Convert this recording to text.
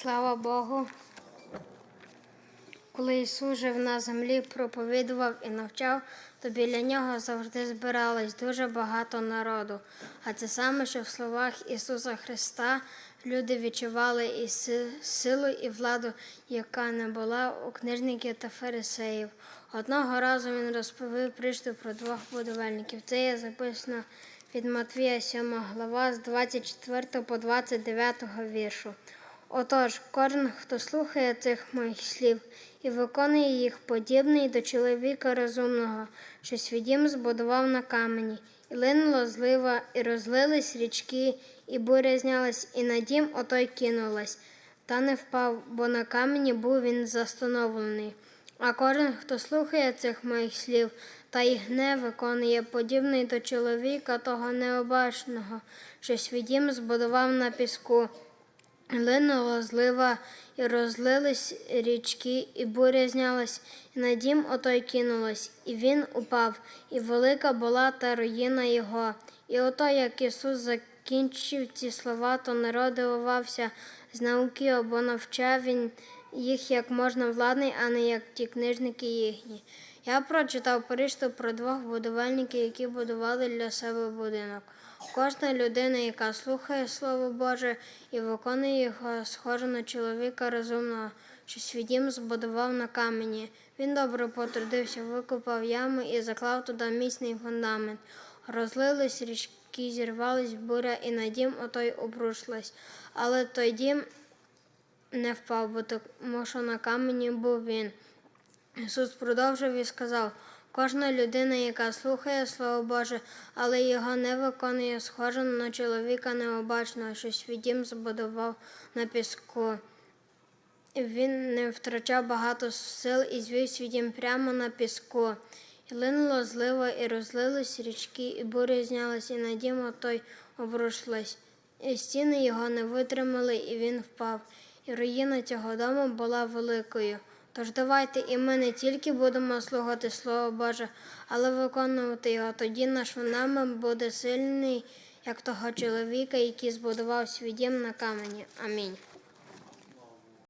Слава Богу. Коли Ісус жив на землі, проповідував і навчав, то біля нього завжди збиралось дуже багато народу. А це саме, що в словах Ісуса Христа люди відчували і си- силу, і владу, яка не була у книжників та фарисеїв. Одного разу він розповів притчу про двох будівельників. Це є записано від Матвія 7 глава з 24 по 29 віршу. Отож, кожен, хто слухає цих моїх слів і виконує їх, подібний до чоловіка розумного, що свій дім збудував на камені, і линула злива, і розлились річки, і буря знялась, і на дім отой кинулась, та не впав, бо на камені був він застановлений. А кожен, хто слухає цих моїх слів та їх не виконує, подібний до чоловіка того необачного, що свій збудував на піску. Линула злива, і розлились річки, і буря знялась, і на дім отой кинулась, і він упав, і велика була та руїна його. І ото, як Ісус закінчив ці слова, то народ дивувався з науки, або навчав він їх як можна владний, а не як ті книжники їхні. Я прочитав притчу про двох будівельників, які будували для себе будинок. Кожна людина, яка слухає Слово Боже і виконує його, схожа на чоловіка розумного, що свій дім збудував на камені. Він добре потрудився, викопав яму і заклав туди міцний фундамент. Розлились річки, зірвались буря, і на дім отой обрушилась. Але той дім не впав, бо тому що на камені був він. Ісус продовжив і сказав: кожна людина, яка слухає Слово Боже, але його не виконує, схожа на чоловіка необачного, що свій дім збудував на піску. Він не втрачав багато сил і звів свій дім прямо на піску. І линула злива, і розлились річки, і буря знялась, і на дім отой обрушилась. І стіни його не витримали, і він впав. І руїна цього дому була великою. Тож давайте і ми не тільки будемо слухати Слово Боже, але виконувати його. Тоді наш нами буде сильний, як того чоловіка, який збудував свій дім на камені. Амінь.